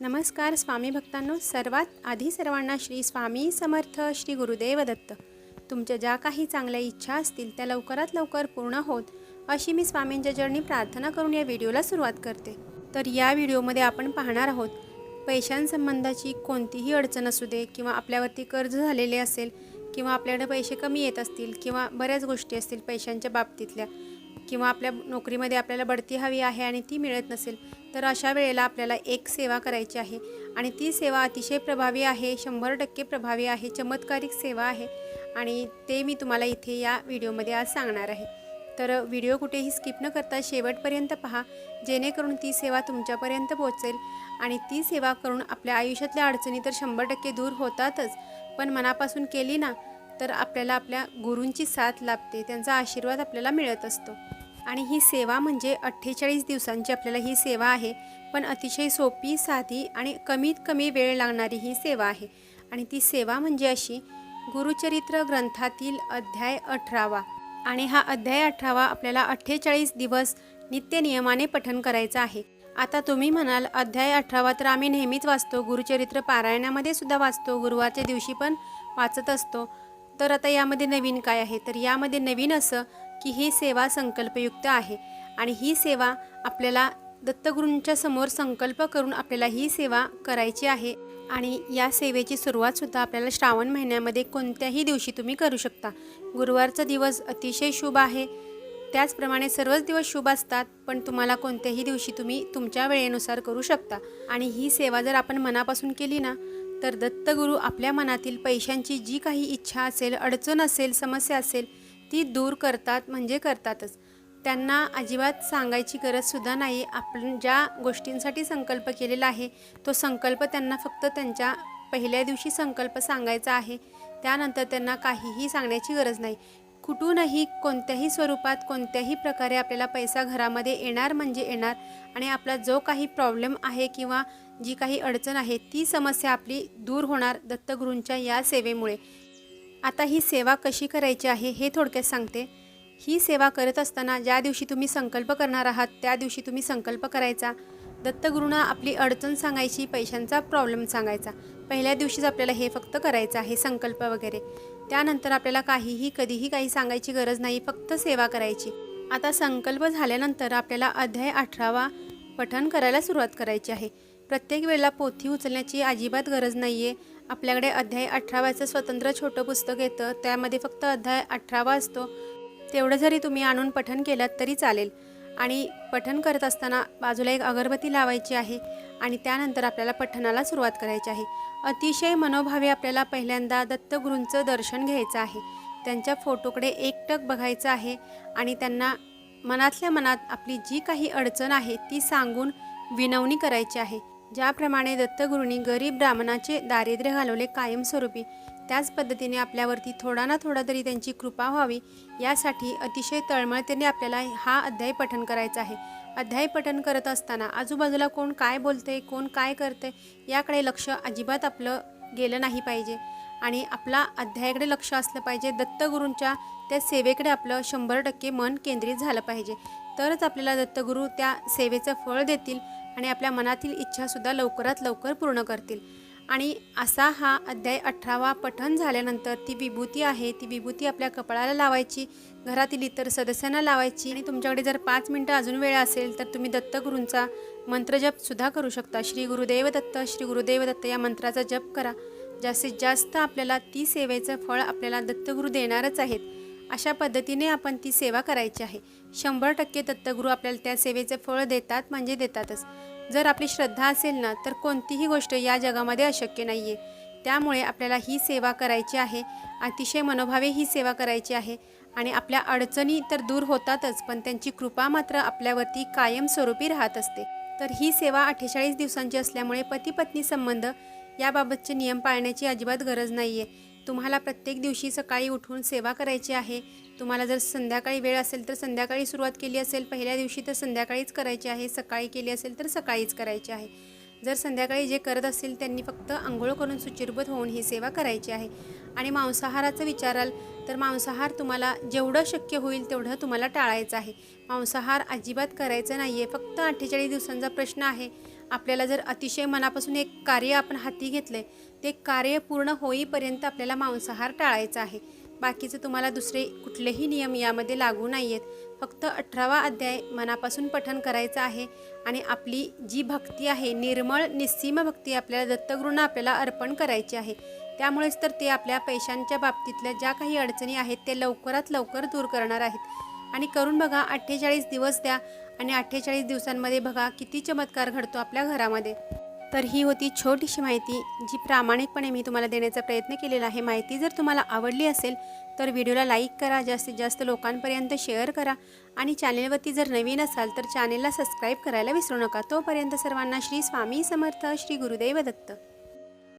नमस्कार स्वामी भक्तांनो सर्वात आधी सर्वांना श्री स्वामी समर्थ श्री गुरुदेव दत्त. तुमच्या ज्या काही चांगल्या इच्छा असतील त्या लवकरात लवकर पूर्ण होत अशी मी स्वामींच्या जर्नी प्रार्थना करून या व्हिडिओला सुरुवात करते. तर या व्हिडिओमध्ये आपण पाहणार आहोत पैशांसंबंधाची कोणतीही अडचण असू दे किंवा आपल्यावरती कर्ज झालेले असेल किंवा आपल्याकडे पैसे कमी येत असतील किंवा बऱ्याच गोष्टी असतील पैशांच्या बाबतीतल्या किंवा आपल्या नोकरीमध्ये आपल्याला बढती हवी आहे आणि ती मिळत नसेल तर अशा वेळेला आपल्याला एक सेवा करायची आहे. आणि ती सेवा अतिशय प्रभावी आहे शंभर टक्के प्रभावी आहे चमत्कारिक सेवा आहे. आणि ते मी तुम्हाला इथे या व्हिडिओमध्ये आज सांगणार आहे. तर व्हिडिओ कुठेही स्किप न करता शेवटपर्यंत पहा जेणेकरून ती सेवा तुमच्यापर्यंत पोहोचेल. आणि ती सेवा करून आपल्या आयुष्यातल्या अडचणी तर शंभर टक्के दूर होतातच पण मनापासून केली ना तर आपल्याला आपल्या गुरूंची साथ लाभते त्यांचा आशीर्वाद आपल्याला मिळत असतो. आणि ही सेवा म्हणजे अठ्ठेचाळीस दिवसांची आपल्याला ही सेवा आहे. पण अतिशय सोपी साधी आणि कमीत कमी वेळ लागणारी ही सेवा आहे. आणि ती सेवा म्हणजे अशी गुरुचरित्र ग्रंथातील अध्याय अठरावा. आणि हा अध्याय अठरावा आपल्याला अठ्ठेचाळीस दिवस नित्य नियमाने पठन करायचं आहे. आता तुम्ही म्हणाल अध्याय अठरावा तर आम्ही नेहमीच वाचतो गुरुचरित्र पारायणामध्ये सुद्धा वाचतो गुरुवारच्या दिवशी पण वाचत असतो. तर आता यामध्ये नवीन काय आहे? तर यामध्ये नवीन असं की ही सेवा संकल्पयुक्त आहे. आणि ही सेवा आपल्याला दत्तगुरूंच्या समोर संकल्प करून आपल्याला ही सेवा करायची आहे. आणि या सेवेची सुरुवातसुद्धा आपल्याला श्रावण महिन्यामध्ये कोणत्याही दिवशी तुम्ही करू शकता. गुरुवारचा दिवस अतिशय शुभ आहे. त्याचप्रमाणे सर्वच दिवस शुभ असतात पण तुम्हाला कोणत्याही दिवशी तुम्ही तुमच्या वेळेनुसार करू शकता. आणि ही सेवा जर आपण मनापासून केली ना तर दत्तगुरू आपल्या मनातील पैशांची जी काही इच्छा असेल अडचण असेल समस्या असेल ती दूर करतात म्हणजे करतातच. त्यांना अजिबात सांगायची गरजसुद्धा नाही. आपण ज्या गोष्टींसाठी संकल्प केलेला आहे तो संकल्प त्यांना फक्त त्यांच्या पहिल्या दिवशी संकल्प सांगायचा आहे. त्यानंतर त्यांना काहीही सांगण्याची गरज नाही. कुठूनही कोणत्याही स्वरूपात कोणत्याही प्रकारे आपल्याला पैसा घरामध्ये येणार म्हणजे येणार. आणि आपला जो काही प्रॉब्लेम आहे किंवा जी काही अडचण आहे ती समस्या आपली दूर होणार दत्तगुरूंच्या या सेवेमुळे. आता ही सेवा कशी करायची आहे हे थोडक्यात सांगते. ही सेवा करत असताना ज्या दिवशी तुम्ही संकल्प करणार आहात त्या दिवशी तुम्ही संकल्प करायचा. दत्तगुरूंना आपली अडचण सांगायची पैशांचा प्रॉब्लेम सांगायचा. पहिल्या दिवशीच आपल्याला हे फक्त करायचं आहे संकल्प वगैरे. त्यानंतर आपल्याला काहीही कधीही काही सांगायची गरज नाही फक्त सेवा करायची. आता संकल्प झाल्यानंतर आपल्याला अध्याय अठरावा पठण करायला सुरुवात करायची आहे. प्रत्येक वेळेला पोथी उचलण्याची अजिबात गरज नाही आहे आपल्याकडे अध्याय अठरावाचं स्वतंत्र छोटं पुस्तक येतं. त्यामध्ये फक्त अध्याय अठरावा असतो. तेवढं जरी तुम्ही आणून पठन केलं तरी चालेल. आणि पठन करत असताना बाजूला एक अगरबत्ती लावायची आहे आणि त्यानंतर आपल्याला पठणाला सुरुवात करायची आहे. अतिशय मनोभावे आपल्याला पहिल्यांदा दत्तगुरूंचं दर्शन घ्यायचं आहे. त्यांच्या फोटोकडे एकटक बघायचं आहे आणि त्यांना मनातल्या मनात आपली जी काही अडचण आहे ती सांगून विनवणी करायची आहे. ज्याप्रमाणे दत्तगुरूंनी गरीब ब्राह्मणाचे दारिद्र्य घालवले कायमस्वरूपी त्याच पद्धतीने आपल्यावरती थोडा ना थोडा तरी त्यांची कृपा व्हावी यासाठी अतिशय तळमळतेने आपल्याला हा अध्याय पठन करायचा आहे. अध्याय पठन करत असताना आजूबाजूला कोण काय बोलते कोण काय करते याकडे लक्ष अजिबात आपलं गेलं नाही पाहिजे. आणि आपला अध्यायाकडे लक्ष असलं पाहिजे दत्तगुरूंच्या त्या सेवेकडे आपलं शंभर टक्के मन केंद्रित झालं पाहिजे. तरच आपल्याला दत्तगुरू त्या सेवेचं फळ देतील आणि आपल्या मनातील इच्छासुद्धा लवकरात लवकर पूर्ण करतील. आणि असा हा अध्याय अठरावा पठण झाल्यानंतर ती विभूती आहे ती विभूती आपल्या कपाळाला लावायची घरातील इतर सदस्यांना लावायची. आणि तुमच्याकडे जर पाच मिनटं अजून वेळ असेल तर तुम्ही दत्तगुरूंचा मंत्रजप सुद्धा करू शकता. श्री गुरुदेव दत्त श्री गुरुदेव दत्त या मंत्राचा जप करा. जास्तीत जास्त आपल्याला ती सेवेचं फळ आपल्याला दत्तगुरू देणारच आहेत. अशा पद्धतीने आपण ती सेवा करायची आहे. शंभर टक्के दत्तगुरू आपल्याला त्या सेवेचे फळ देतात म्हणजे देतातच. जर आपली श्रद्धा असेल ना तर कोणतीही गोष्ट या जगामध्ये अशक्य नाही आहे त्यामुळे आपल्याला ही सेवा करायची आहे. अतिशय मनोभावे ही सेवा करायची आहे. आणि आपल्या अडचणी तर दूर होतातच पण त्यांची कृपा मात्र आपल्यावरती कायमस्वरूपी राहत असते. तर ही सेवा अठ्ठेचाळीस दिवसांची असल्यामुळे पती पत्नी संबंध याबाबतचे नियम पाळण्याची अजिबात गरज नाही आहे तुम्हाला प्रत्येक दिवशी सकाळी उठून सेवा करायची आहे. तुम्हाला जर संध्याकाळी वेळ असेल तर संध्याकाळी सुरुवात केली असेल पहिल्या दिवशी तर संध्याकाळीच करायची आहे सकाळी केली असेल तर सकाळीच करायची आहे. जर संध्याकाळी जे करत असतील त्यांनी फक्त आंघोळ करून सुचिरभूत होऊन ही सेवा करायची आहे. आणि मांसाहाराचं विचाराल तर मांसाहार तुम्हाला जेवढं शक्य होईल तेवढं तुम्हाला टाळायचं आहे. मांसाहार अजिबात करायचं नाही आहे फक्त अठ्ठेचाळीस दिवसांचा प्रश्न आहे. आपल्याला जर अतिशय मनापासून एक कार्य आपण हाती घेतलं आहे ते कार्य पूर्ण होईपर्यंत आपल्याला मांसाहार टाळायचा आहे. बाकीचे तुम्हाला दुसरे कुठलेही नियम यामध्ये लागू नाही आहेत फक्त अठरावा अध्याय मनापासून पठन करायचं आहे आणि आपली जी भक्ती आहे निर्मळ निस्सीम भक्ती आपल्याला दत्तगुरूंना आपल्याला अर्पण करायची आहे. त्यामुळेच तर ते आपल्या पैशांच्या बाबतीतल्या ज्या काही अडचणी आहेत ते लवकरात लवकर दूर करणार आहेत. आणि करून बघा अठ्ठेचाळीस दिवस द्या आणि अठ्ठेचाळीस दिवसांमध्ये बघा किती चमत्कार घडतो आपल्या घरामध्ये. तर ही होती छोटीशी माहिती जी प्रामाणिकपणे मी तुम्हाला देण्याचा प्रयत्न केलेला आहे. माहिती जर तुम्हाला आवडली असेल तर व्हिडिओला लाईक करा जास्तीत जास्त लोकांपर्यंत शेअर करा आणि चॅनेलवरती जर नवीन असाल तर चॅनेलला सबस्क्राईब करायला विसरू नका. तोपर्यंत सर्वांना श्री स्वामी समर्थ श्री गुरुदेव दत्त.